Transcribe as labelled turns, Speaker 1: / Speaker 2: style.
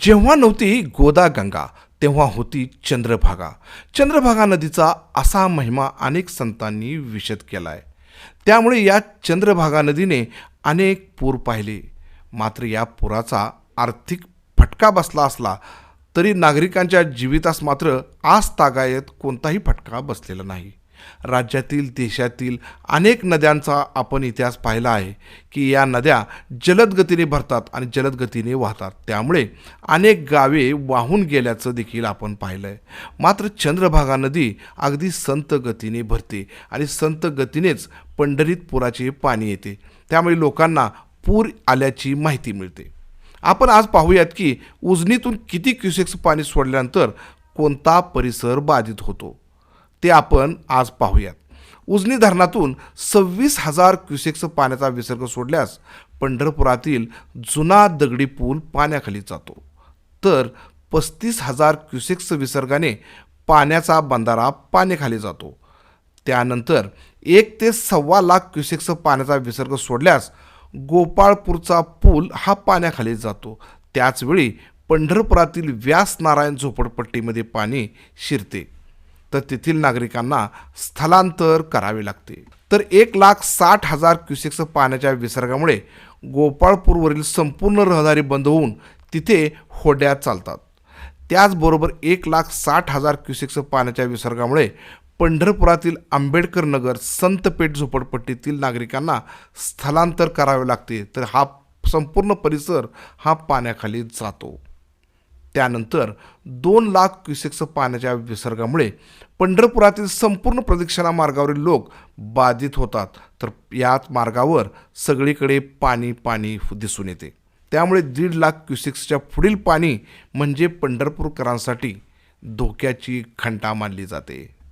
Speaker 1: जेव्हा नव्हती गोदा गंगा तेव्हा होती चंद्रभागा. चंद्रभागा नदीचा असा महिमा अनेक संतांनी विशद केला आहे त्यामुळे या चंद्रभागा नदीने अनेक पूर पाहिले. मात्र या पुराचा आर्थिक फटका बसला असला तरी नागरिकांच्या जीवितास मात्र आज तागायत कोणताही फटका बसलेला नाही. राज्यातील देशातील अनेक नद्यांचा आपण इतिहास पाहिला आहे की या नद्या जलद गतीने भरतात आणि जलद गतीने वाहतात. त्यामुळे अनेक गावे वाहून गेल्याचं देखील आपण पाहिलं आहे मात्र चंद्रभागा नदी अगदी संत गतीने भरते आणि संत गतीनेच पंढरीत पुराचे पाणी येते. त्यामुळे लोकांना पूर आल्याची माहिती मिळते. आपण आज पाहूयात की उजनीतून किती क्युसेक्स पाणी सोडल्यानंतर कोणता परिसर बाधित होतो? ते आपण आज पाहूयात. उजनी धरणातून सव्वीस हजार क्युसेक्स पाण्याचा विसर्ग सोडल्यास पंढरपुरातील जुना दगडी पूल पाण्याखाली जातो. तर पस्तीस हजार क्युसेक्स विसर्गाने पाण्याचा बंधारा पाण्याखाली जातो. त्यानंतर एक ते सव्वा लाख क्युसेक्स पाण्याचा विसर्ग सोडल्यास गोपाळपूरचा पूल हा पाण्याखाली जातो. त्याचवेळी पंढरपुरातील व्यास नारायण झोपडपट्टीमध्ये पाणी शिरते. तर तेथील नागरिकांना स्थलांतर करावे लागते. तर एक लाख साठ हजार क्युसेक्स पाण्याच्या विसर्गामुळे गोपाळपूरवरील संपूर्ण रहदारी बंद होऊन तिथे होड्या चालतात. त्याचबरोबर एक लाख साठ हजार क्युसेक्स पाण्याच्या विसर्गामुळे पंढरपुरातील आंबेडकर नगर संतपेठ झोपडपट्टीतील नागरिकांना स्थलांतर करावे लागते. तर हा संपूर्ण परिसर हा पाण्याखाली जातो. त्यानंतर दोन लाख क्युसेक्सचं पाण्याच्या विसर्गामुळे पंढरपुरातील संपूर्ण प्रदक्षिणा मार्गावरील लोक बाधित होतात. तर याच मार्गावर सगळीकडे पाणी पाणी दिसून येते. त्यामुळे दीड लाख क्युसेक्सच्या पुढील पाणी म्हणजे पंढरपूरकरांसाठी धोक्याची खंटा मानली जाते.